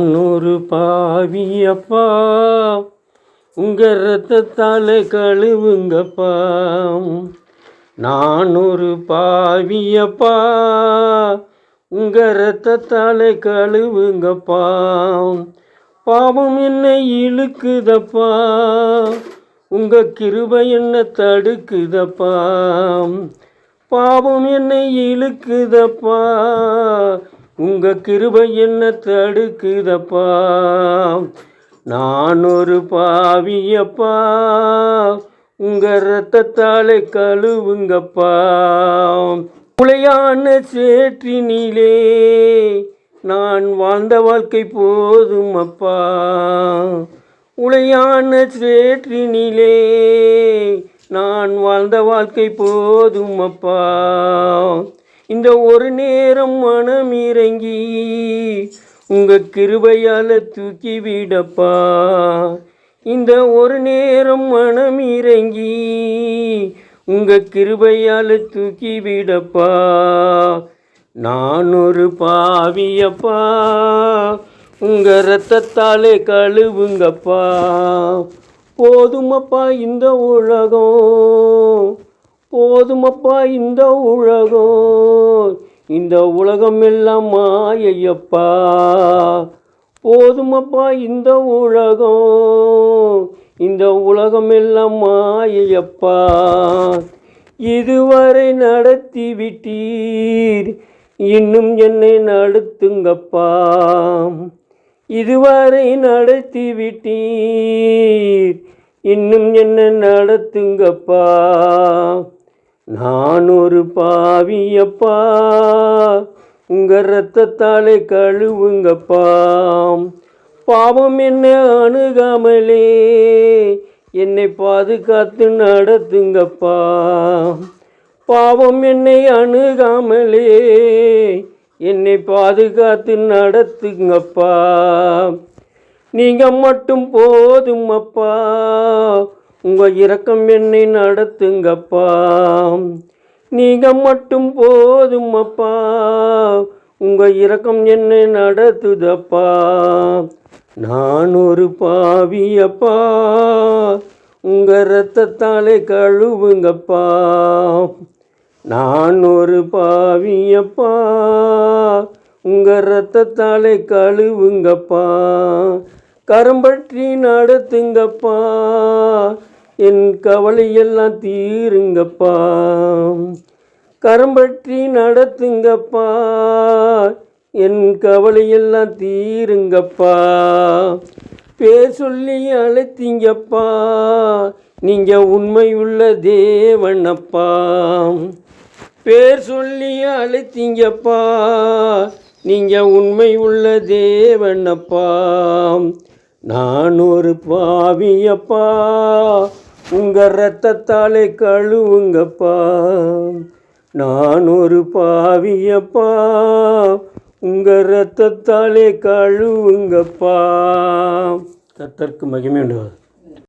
நான் ஒரு பாவியப்பா. உங்க ரத்தத்தால் கழுவுங்கப்பா. நான் ஒரு பாவியப்பா. உங்க ரத்தத்தால் கழுவுங்கப்பா. பாவம் என்னை இழுக்குதப்பா. உங்க கிருபை என்ன தடுக்குதப்பா. பாவம் என்னை இழுக்குதப்பா. உங்க கிருபை என்ன தடுக்குதப்பா? நான் ஒரு பாவியப்பா. உங்க ரத்தத்தாலே கழுவுங்கப்பா. உளையான சேற்றினிலே நான் வாழ்ந்த வாழ்க்கை போதும் அப்பா உளையான சேற்றினிலே நான் வாழ்ந்த வாழ்க்கை போதும் அப்பா இந்த ஒரு நேரம் மனம் இறங்கி உங்க கிருபையால தூக்கி விடப்பா. இந்த ஒரு நேரம் மனம் இறங்கி உங்க கிருபையால தூக்கி விடப்பா. நான் ஒரு பாவியப்பா. உங்க ரத்தத்தாலே கழுவுங்கப்பா. போதுமப்பா இந்த உலகம். போதுமப்பா இந்த உலகம். இந்த உலகம் எல்லாம் மாயையப்பா. போதுமப்பா இந்த உலகம். இந்த உலகம் எல்லாம் மாயையப்பா. இதுவரை நடத்தி விட்டீர். இன்னும் என்னை நடத்துங்கப்பா. இதுவரை நடத்தி விட்டீர். இன்னும் என்ன நடத்துங்கப்பா. நான் ஒரு பாவியப்பா. உங்க ரத்தத்தாலே கழுவுங்கப்பா. பாவம் என்ன அணுகாமலே. என்னை பாதுகாத்து நடத்துங்கப்பா. பாவம் என்னை அணுகாமலே. என்னை பாதுகாத்து நடத்துங்கப்பா. நீங்கள் மட்டும் போதும் அப்பா. உங்கள் இரக்கம் என்னை நடத்துங்கப்பா. நீங்கள் மட்டும் போதும் அப்பா. உங்கள் இரக்கம் என்னை நடத்துதப்பா. நான் ஒரு பாவியப்பா உங்கள் ரத்தத்தாலே கழுவுங்கப்பா. நான் ஒரு பாவியப்பா உங்கள் ரத்தத்தாலே கழுவுங்கப்பா. கரம்பற்றி நடத்துங்கப்பா. என் கவலையெல்லாம் தீருங்கப்பா. கரம்பற்றி நடத்துங்கப்பா. என் கவலையெல்லாம் தீருங்கப்பா. பேர் சொல்லி அழைத்தீங்கப்பா. நீங்கள் உண்மையுள்ள தேவனப்பா. பேர் சொல்லி அழைத்தீங்கப்பா. நீங்கள் உண்மை உள்ள தேவனப்பா. நான் ஒரு பாவியப்பா. உங்கள் ரத்தத்தாலே கழுவுங்கப்பா. நான் ஒரு பாவியப்பா. உங்கள் ரத்தத்தாலே கழுவுங்கப்பா. கத்தற்கு மகிமை உண்டு